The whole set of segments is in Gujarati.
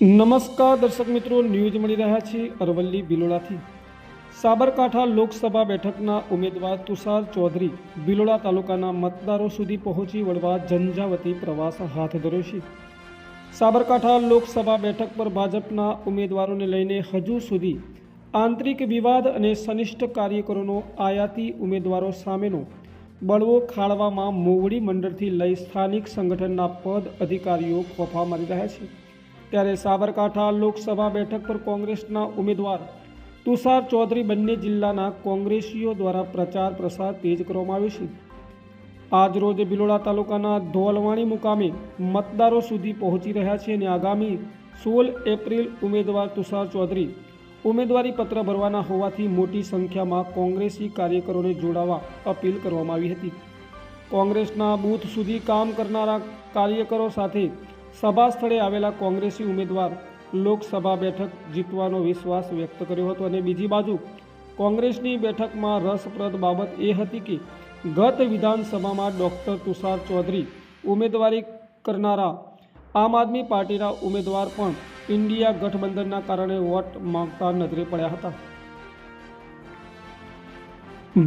નમસ્કાર દર્શક મિત્રો ન્યૂઝ મળી રહ્યા છે અરવલ્લી બિલોડાથી. સાબરકાંઠા લોકસભા બેઠકના ઉમેદવાર તુષાર ચૌધરી બિલોડા તાલુકાના મતદારો સુધી પહોંચી વળવા ઝંઝાવતી પ્રવાસ હાથ ધર્યો છે. સાબરકાંઠા લોકસભા બેઠક પર ભાજપના ઉમેદવારોને લઈને હજુ સુધી આંતરિક વિવાદ અને સનિષ્ઠ કાર્યકરોનો આયાતી ઉમેદવારો સામેનો બળવો ખાળવામાં મોવડી મંડળથી લઈ સ્થાનિક સંગઠનના પદ અધિકારીઓ ફોફા મારી રહ્યા છે. ત્યારે સાબરકાંઠા લોકસભા બેઠક પર કોંગ્રેસના ઉમેદવાર તુષાર ચૌધરી બંને જિલ્લાના કોંગ્રેસીઓ દ્વારા પ્રચાર પ્રસાર તેજ કરવામાં આવ્યો છે. આજરોજ બિલોડા તાલુકાના ધોલવાણી મુકામે મતદારો સુધી પહોંચી રહ્યા છે અને આગામી સોળ એપ્રિલ ઉમેદવાર તુષાર ચૌધરી ઉમેદવારી પત્ર ભરવાના હોવાથી મોટી સંખ્યામાં કોંગ્રેસી કાર્યકરોને જોડાવા અપીલ કરવામાં આવી હતી. કોંગ્રેસના બૂથ સુધી કામ કરનારા કાર્યકરો સાથે સભા સ્થળે આવેલા કોંગ્રેસી ઉમેદવાર લોકસભા બેઠક જીતવાનો વિશ્વાસ વ્યક્ત કર્યો હતો અને બીજી બાજુ કોંગ્રેસની બેઠકમાં રસપ્રદ બાબત એ હતી કે ગત વિધાનસભામાં ડૉક્ટર તુષાર ચૌધરી ઉમેદવારી કરનારા આમ આદમી પાર્ટીના ઉમેદવાર પણ ઇન્ડિયા ગઠબંધનના કારણે વોટ માંગતા નજરે પડ્યા હતા.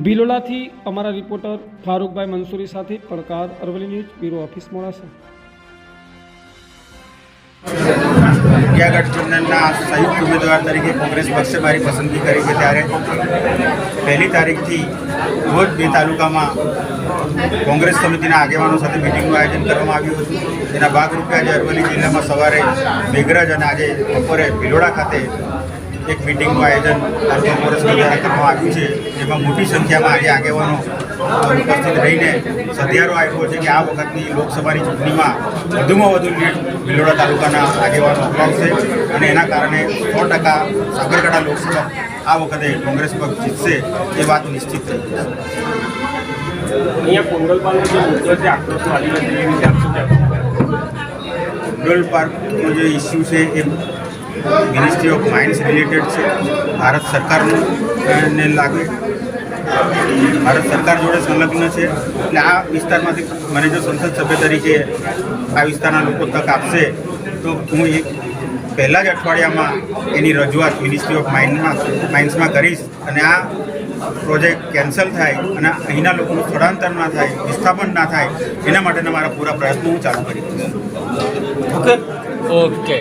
બિલોલાથી અમારા રિપોર્ટર ફારૂકભાઈ મંસૂરી સાથે પડકાર Aravalli news bureau office Modasa. India ગઠબંધનના સંયુક્ત ઉમેદવાર તરીકે કોંગ્રેસ પક્ષે મારી પસંદગી કરી છે ત્યારે પહેલી તારીખથી રોજ બે તાલુકામાં કોંગ્રેસ સમિતિના આગેવાનો સાથે મિટિંગનું આયોજન કરવામાં આવ્યું હતું. તેના ભાગરૂપે આજે અરવલ્લી જિલ્લામાં સવારે મેઘરજ અને આજે બપોરે ભિલોડા ખાતે એક મિટિંગનું આયોજન તાલુકા કોંગ્રેસ દ્વારા કરવામાં આવ્યું છે. જેમાં મોટી સંખ્યામાં આજે આગેવાનો ઉપસ્થિત રહીને સધિયારો આપ્યો છે કે આ વખતની લોકસભાની ચૂંટણીમાં વધુમાં વધુ લીડ ભિલોડા તાલુકાના આગેવાનો અપાવશે અને એના કારણે સો ટકા સાબરકાંઠા લોકસભા આ વખતે કોંગ્રેસ પક્ષ જીતશે એ વાત નિશ્ચિત થઈ છે અહીંયા પોંગલ જે મુદ્દો છે આક્રોશ વાલી નથી એ વિશે આપ શું કહેશો? ગર્લ પાર્કનો જે ઇસ્યુ છે એ મિનિસ્ટ્રી ઓફ માઇન્સ રિલેટેડ છે ભારત સરકારનું ને લાગે ભારત સરકાર જોડે સંલગ્ન છે. એટલે આ વિસ્તારમાંથી મને જો સંસદ સભ્ય તરીકે આ વિસ્તારના લોકો તક આપશે, તો હું એક પહેલાં જ અઠવાડિયામાં એની રજૂઆત મિનિસ્ટ્રી ઓફ માઇન્ડમાં માઇન્સમાં કરીશ અને આ પ્રોજેક્ટ કેન્સલ થાય અને અહીંના લોકોનું સ્થળાંતર ના થાય, વિસ્થાપન ના થાય, એના માટેના મારા પૂરા પ્રયત્નો હું ચાલુ કરી દઈશ. ઓકે